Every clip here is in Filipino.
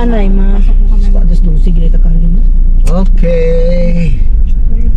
anay, ma. Adas do sige ta kalin. Okay. We're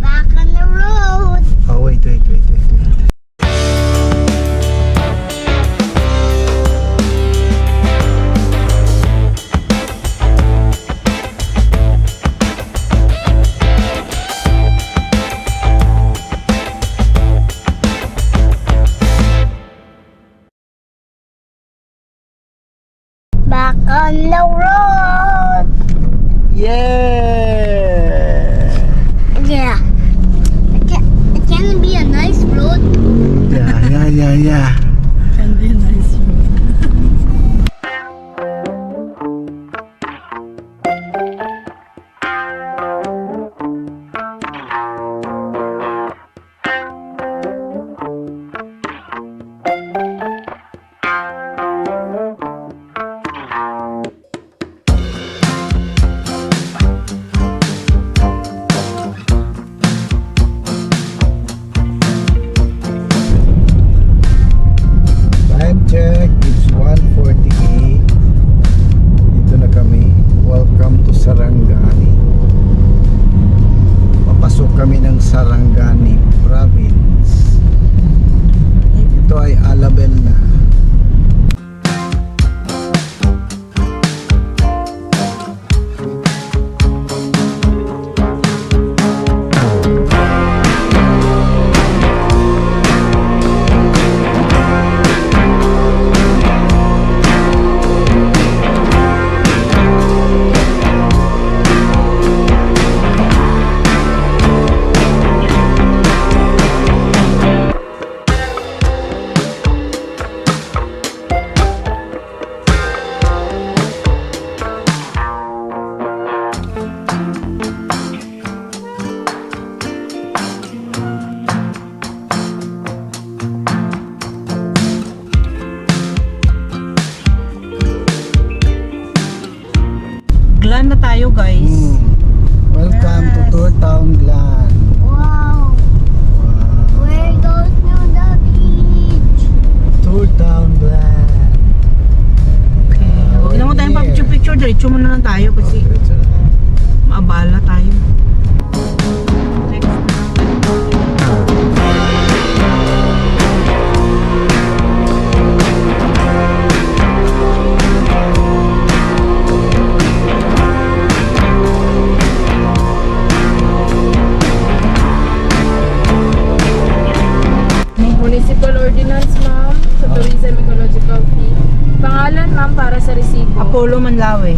Apollo Manlawe.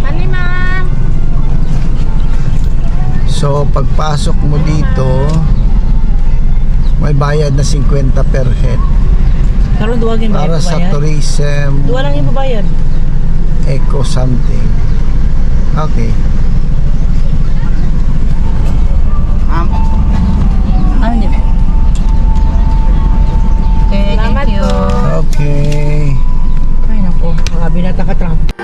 Mali, ma'am. So pagpasok mo dito may bayad na 50 per head Karon duwagin ba para sa tourism Duwa lang yung babayad. eco something okay Ano niya? Okay, thank you. po. okay Ay, nako. Mga binata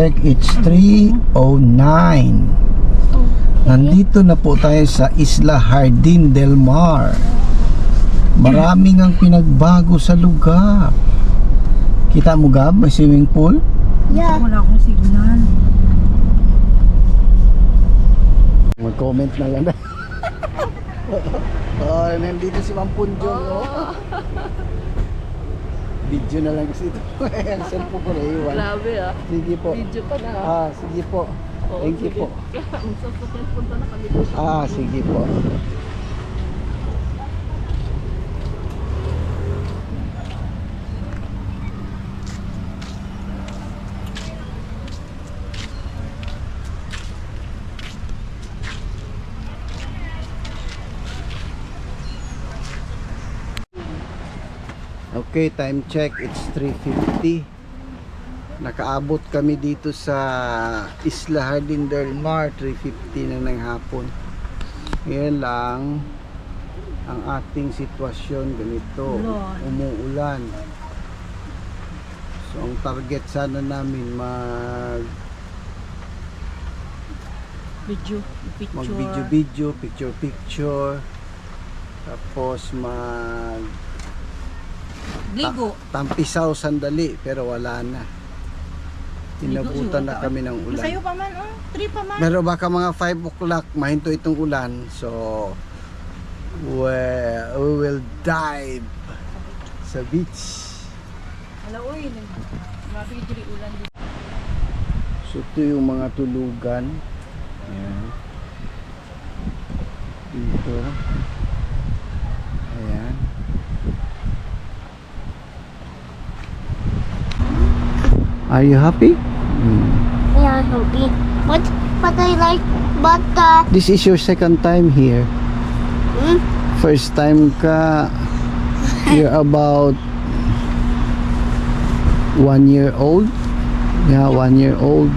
check. It's 3.09. Nandito na po tayo sa Isla Jardín del Mar. Maraming ang pinagbago sa lugar. Kita mo Gab, may swimming pool? Yeah. Wala akong signal. Mag-comment na lang. oh, nandito si Ma'am Punjong, oh. Video na lang kasi ito. Ang cellphone ko na iwan. Grabe, ah. Sige po. Video pa na. Ah, sige po. Oo, Thank you sige. po. Ang sasakyan punta na kami. Ah, sige po. Okay, time check. It's 3.50. Nakaabot kami dito sa Isla Hardin del Mar. 3.50 na ng hapon. Ngayon lang ang ating sitwasyon ganito. Ulan. Umuulan. So, ang target sana namin mag Video, picture. mag video video, picture picture. Tapos mag Ligo. tampisaw sandali pero wala na. Inabutan na kami ng ulan. Masayo pa man, oh. Three pa man. Pero baka mga 5 o'clock mahinto itong ulan. So we, we will dive sa beach. Ala, uy. Diri ulan dito. So ito yung mga tulugan. Ayan. Dito. Ayan. Are you happy? Hmm. Yeah, happy. But but I like but uh This is your second time here. hmm? First time ka you're about one year old. Yeah, one year old.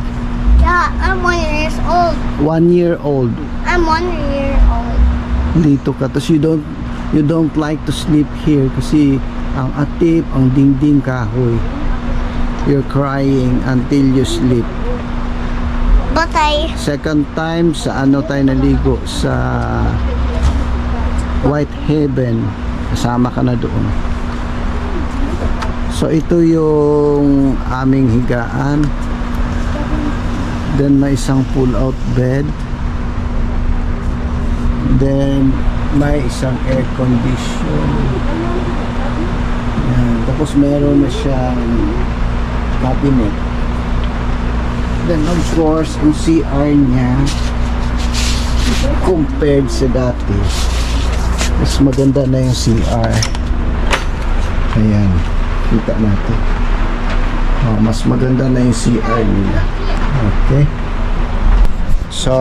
yeah, I'm one years old. One year old. I'm one year old. dito ka tapos you don't you don't like to sleep here kasi ang atip ang dingding kahoy you're crying until you sleep. I second time sa ano tayo naligo? Sa White Heaven. Kasama ka na doon. So ito yung aming higaan. Then may isang pull out bed. Then may isang air condition. Yan. tapos meron na siyang cabinet then of course ang CR niya compared sa dati mas maganda na yung CR ayan kita natin. Oh, mas maganda na yung CR nila. Okay. So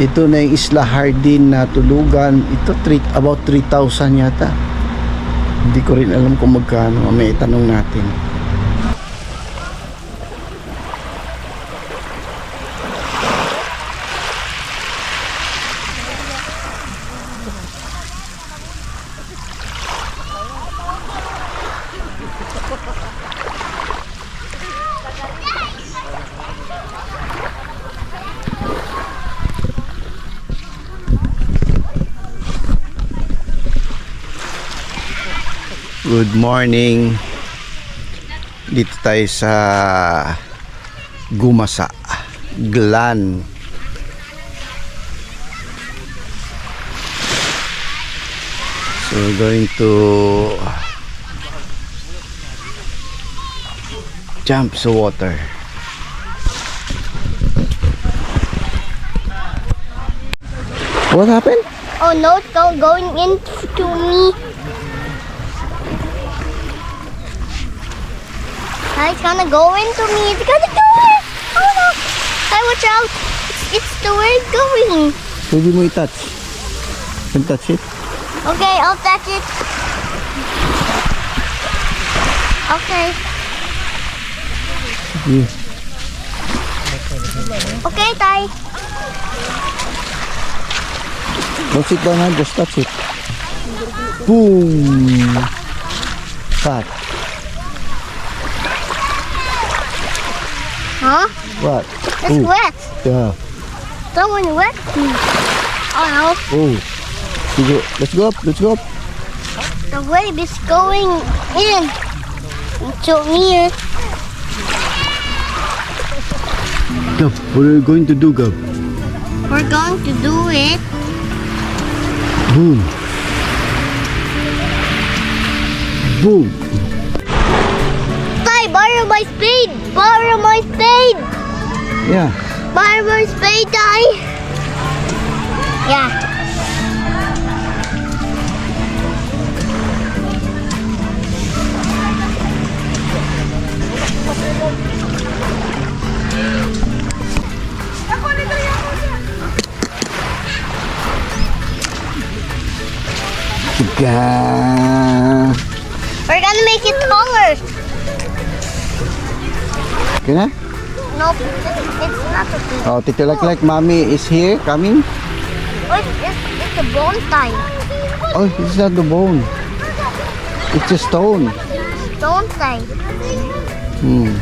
ito na yung Isla Hardin na tulugan. Ito three, about 3,000 yata hindi ko rin alam kung magkano. May itanong natin Morning. Dito tayo sa Gumasa, Glan. So we're going to jump sa water. What happened? oh no, it's go going into me. Ah, It's gonna go into me. It's gonna go in. Oh no! Hey, watch out! It's, it's the way it's going. Pwede mo i-touch. Can touch it? Okay, I'll touch it. Okay. Yeah. Okay, Tay. Don't sit down, just touch it. Boom! What? Huh? What? It's Ooh. wet. Yeah. Someone wet me. Oh Oh. You go- Let's go up. Let's go up. the wave is going in into me. Gab, what are you going to do, Gab? We're going to do it. Boom. Boom. Tay, borrow my spade. Borrow my spade. Yeah. Borrow my spade, Tay. Yeah. Tiga. We're gonna make it taller. Okay na? Nope, it's, not a thing. Oh, Tito like like mommy is here coming. Oh, it's, it's, it's a bone time. Oh, it's not the bone. It's a stone. Stone time. Hmm.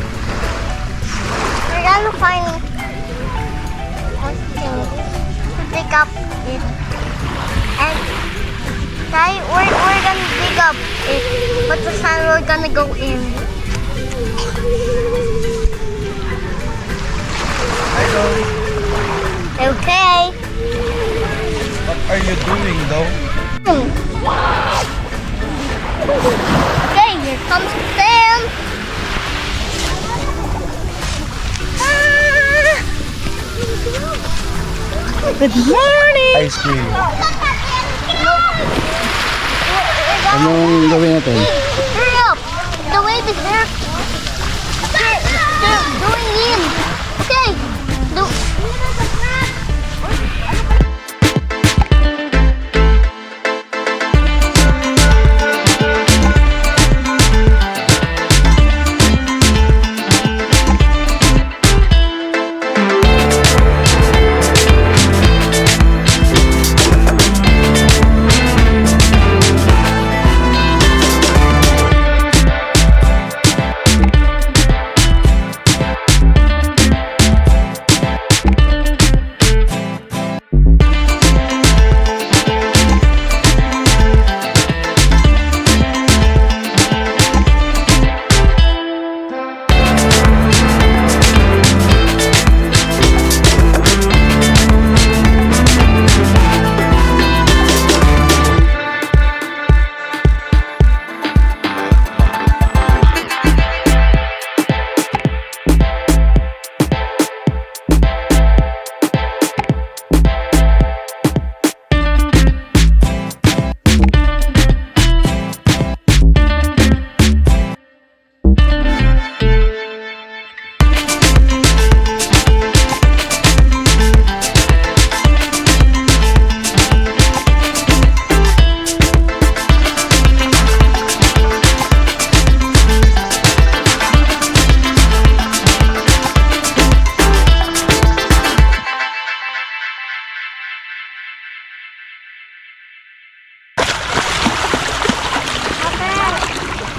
We're gonna find something to dig up it. And try, we're, we're gonna dig up it, but the sun we're gonna go in. Okay. What are you doing though? Okay, here comes Sam. Ah. Good morning! Ice cream. Anong gawin natin? Hurry up! The wave is there. They're, they're going in.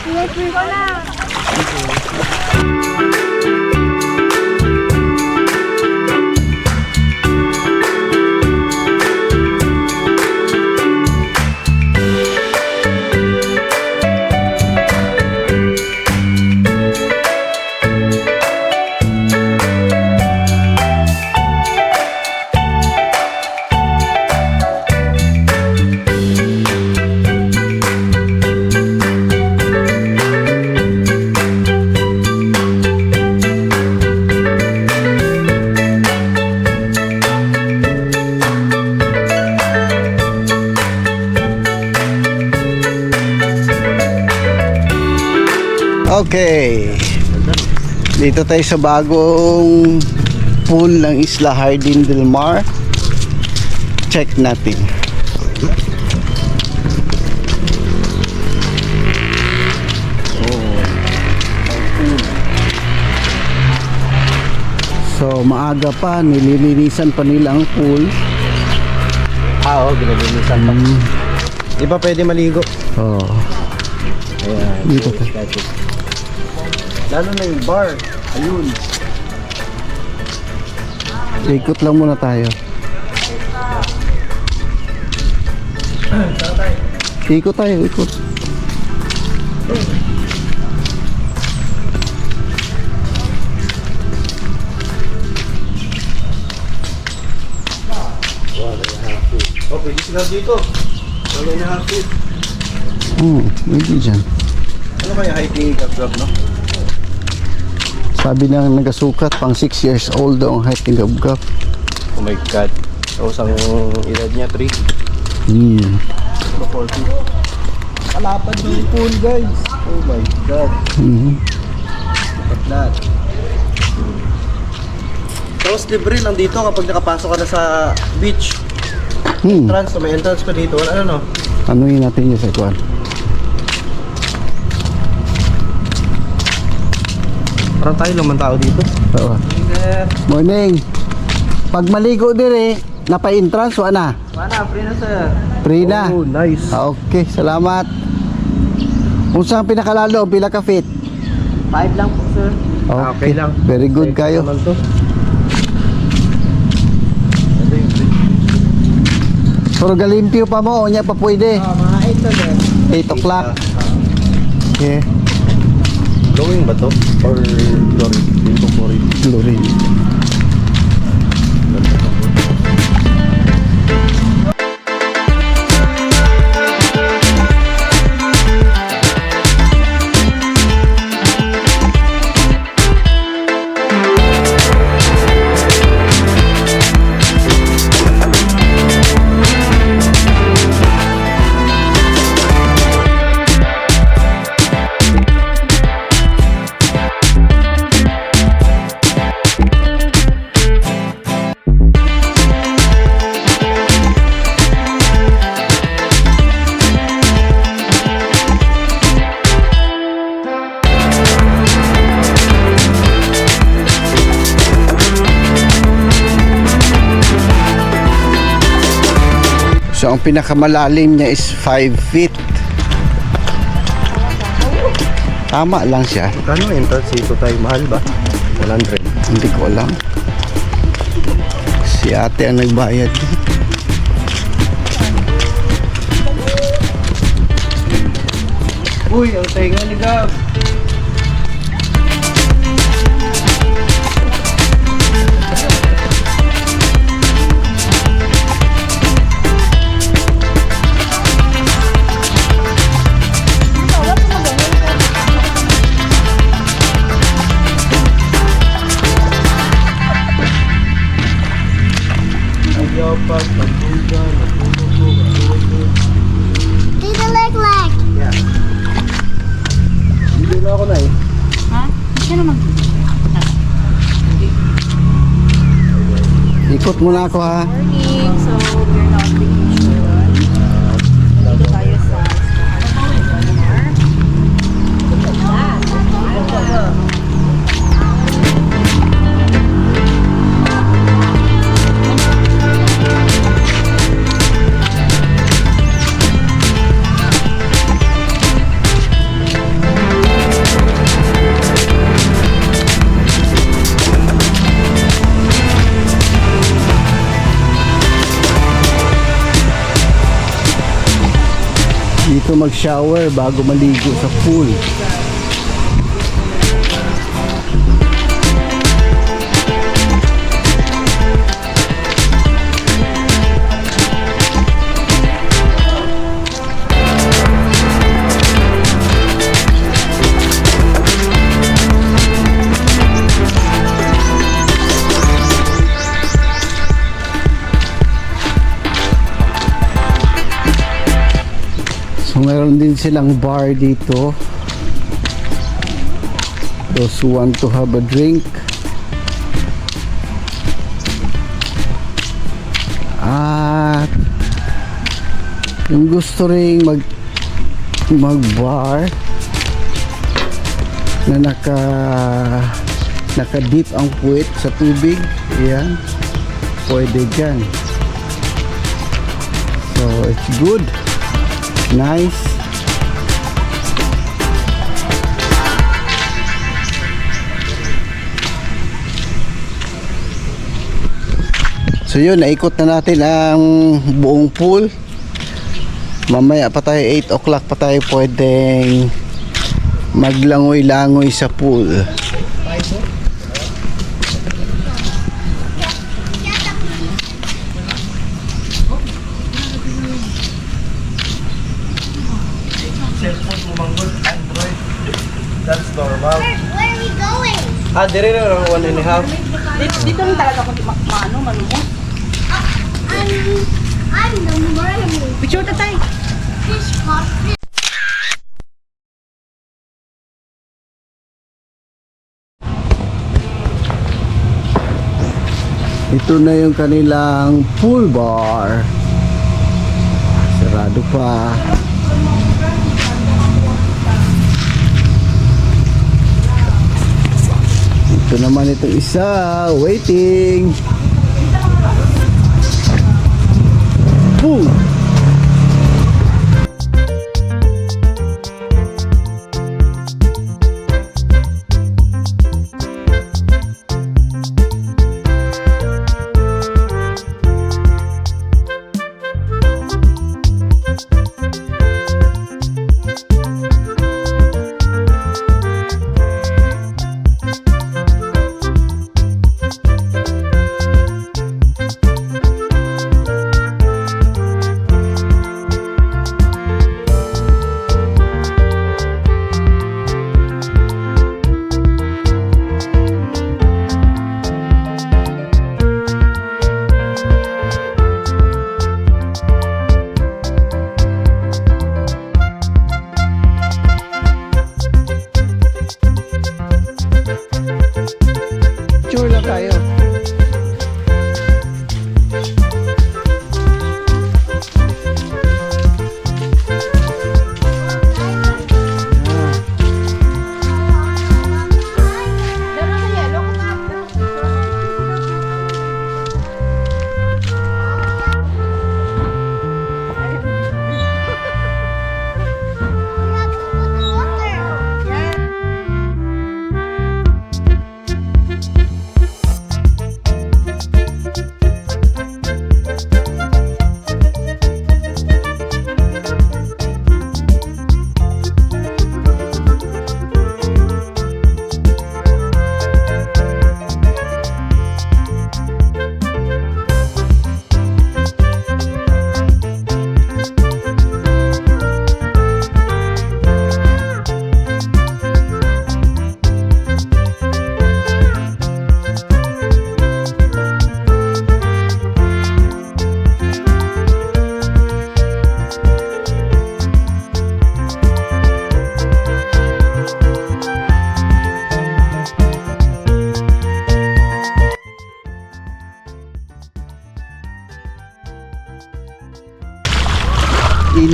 Yes, we go na. Okay. Dito tayo sa bagong pool ng Isla Hardin del Mar. Check natin. So maaga pa, nililinisan pa nila ang pool. Ah, oo, ginaginisan pa. Di ba pwede maligo? Oh, Ayan. dito tayo. Lalo na yung bar. Ayun. Ikot lang muna tayo. Ikot tayo, ikot. Oh, pwede sila dito. Wala na hapit. Hmm, hindi dyan. Ano kaya hiking gab no? Sabi ng nagasukat, pang 6 years old daw ang height ng gabgab. Oh my God. Tapos ang edad niya, 3. Hmm. Ano, 40. Kalapad yung pool, guys. Oh my God. Mhm. Look at that. Tapos libre lang dito kapag nakapasok ka na sa beach. Hmm. Entrance, may entrance pa dito. Ano, ano? Anuin natin yung sa kuwan. Parang tayo naman tao dito. Oo. Morning. Pag maligo dire, napa-entrance o ana? Mana, free na sir. Free na. Oh, nice. Ah, Okay, salamat. Kung saan pinakalalo, pila ka fit? Five lang po sir. Ah, okay lang. Very good kayo. naman to. Ito yung free. Pero galimpyo pa mo, unya pa pwede. Ah, mga 8 to sir. 8 o'clock. Okay, Glowing ba to? Or glory? Dito glory. glory. So ang pinakamalalim niya is 5 feet. Tama lang siya. Kano entrance dito tayo? Mahal ba? 100. Hindi ko alam. Si ate ang nagbayad. Uy, ang tenga ni Gab. Ikot muna ako ha. Morning. So, we're now Dito mag-shower bago maligo sa pool. Meron din silang bar dito. Those who want to have a drink. At yung gusto ring mag mag bar na naka naka deep ang puwet sa tubig yan pwede dyan so it's good Nice. So yun, naikot na natin ang buong pool. Mamaya pa tayo 8 o'clock pa tayo pwedeng maglangoy-langoy sa pool. That's normal. Where, where are we going? Ah, dire na lang one and a half. Dito, dito lang talaga ako ma maano, manumo. I'm, mermaid. Picture ta tayo. Fish caught fish. Ito na yung kanilang pool bar. Sarado pa. Ito naman itong isa. Waiting. Ooh.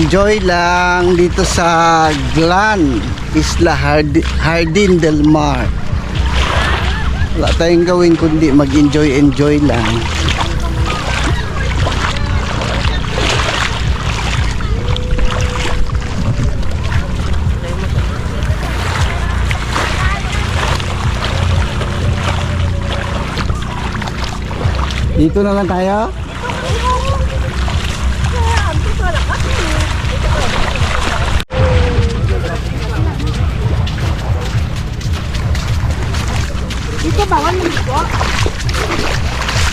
Enjoy lang dito sa Glan, Isla Hard- Hardin del Mar. Wala tayong gawin kundi mag-enjoy-enjoy lang. Dito na lang tayo?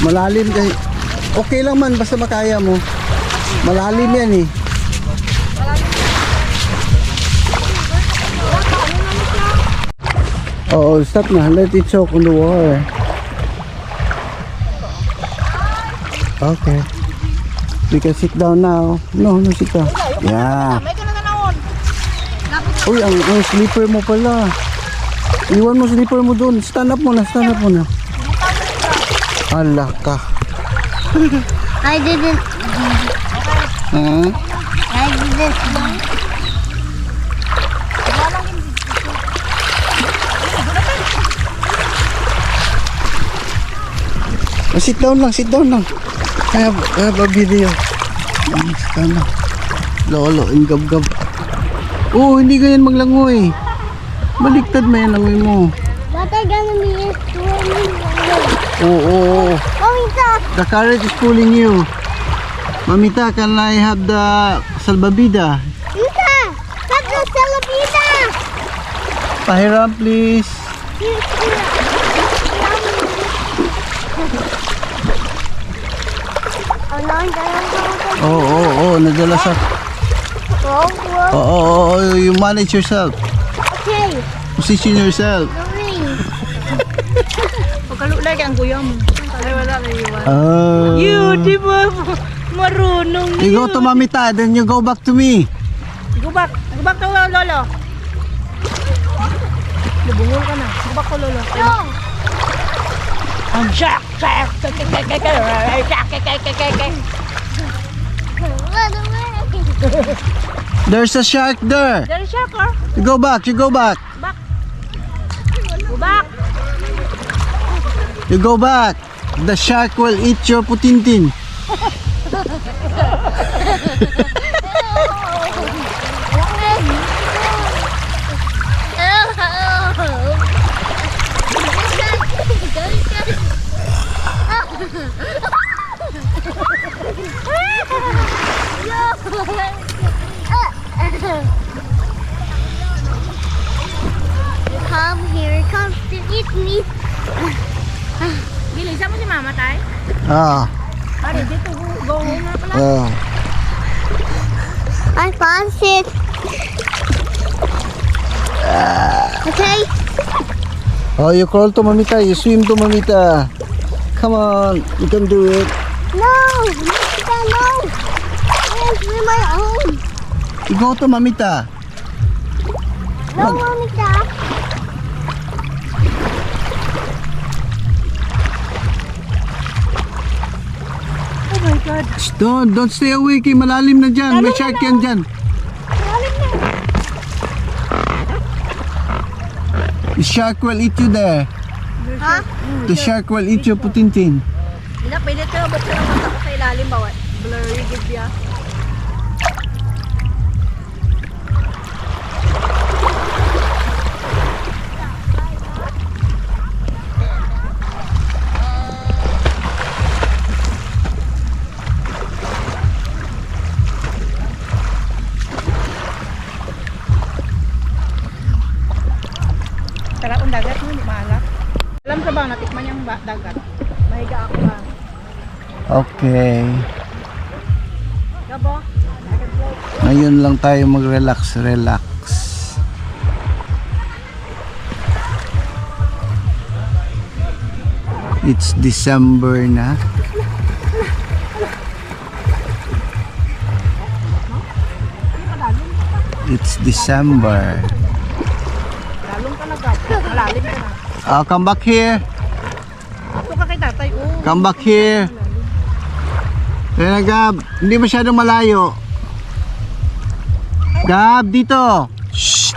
Malalim kasi. Okay lang man basta makaya mo. Malalim yan eh. Oo, stop na. Let it soak on the water. Okay. We can sit down now. No, no, sit down. Yeah. Uy, ang, ang slipper mo pala. Iwan mo slipper mo doon. Stand up muna, stand up muna. Ala ka. I didn't. Ha? I didn't. Oh, sit down lang, sit down lang. I have, I have a video. Sit down lang. Lolo, yung gab-gab. Oh, hindi ganyan maglangoy. Baliktad mo yan langoy mo. What are gonna be is swimming. Oo, oo, oo. Mamita, The carrot is pulling you. Mamita, can I have the salbabida? Mita, that's the salapita. Pahiram, please. Oh Oo, oo, oo. Nadala sa... go. Oo, oo, oo. You manage yourself. Okay, Position yourself. three. Pagkalulay ang kuya mo. Ay, wala na iwan. Oh. You, di ba? Marunong You go to Mamita, then you go back to me. Go back. Go back to lolo. Lubungol ka na. Go back to lolo. No. Ang jack, jack, jack, jack, jack, jack, jack, jack, jack, jack, jack, jack. What the There's a shark there. There is shark or? You go back, you go back. Go back. You go back. The shark will eat your putintin. me. Bilisan mo si mama tay. Ah. Pare, dito go, go home na pala. Oh. I found it. Okay. Oh, you crawl to Mamita. You swim to Mamita. Come on, you can do it. No, Mamita, no. I doing my own. You go to Mamita. No, Mamita. God. Shh, Don't, don't stay away kay malalim na dyan. May shark yan dyan. The shark will eat you there. Huh? The shark will eat your putintin. Hindi na, pwede ka. Ba't ka naman sa ilalim ba? Blurry gid dagat? Mahiga ako ba? Okay. Gabo? Ngayon lang tayo mag-relax, relax. It's December na. It's December. Ah, come back here. Ito ka kay tatay, oh. Come back here. Ayan na, Gab. Hindi masyadong malayo. Gab, dito. Shh.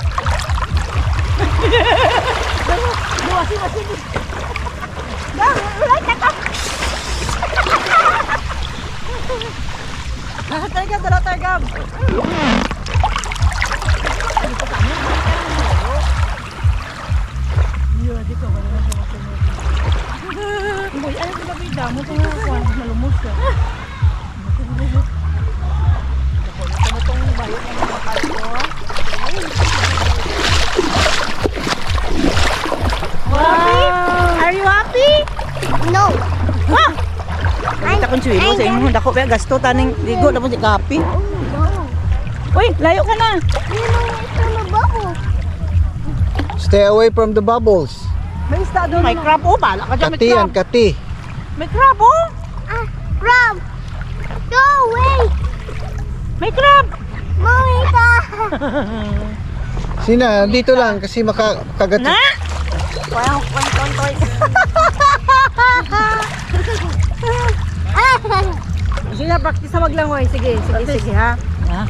Tatay, Gab. Dala tayo, Gab. Uy, ano sila ba yung damo? Ito nga ako, malumos ka. Wow! Are you happy? No. Kita kong suwilo sa inyo. Dako pa gasto taning ligo tapos ikapi. Uy, layo ka na. Bubble. Stay away from the bubbles. May isda doon. May crab. Oh, bala ka dyan. May Kati yan, crab. kati. May crab, oh. Ah, Rob. Go away. May crab. Mamita. Sina, dito lang kasi makakagat. Na! Parang kontoy. Sige, practice na wag lang, hoy. Sige, sige, sige, ha? Ha?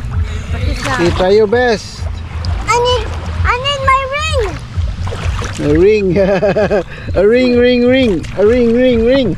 Practice na. Try your best. I A ring. a ring, ring, ring. A ring, ring, ring.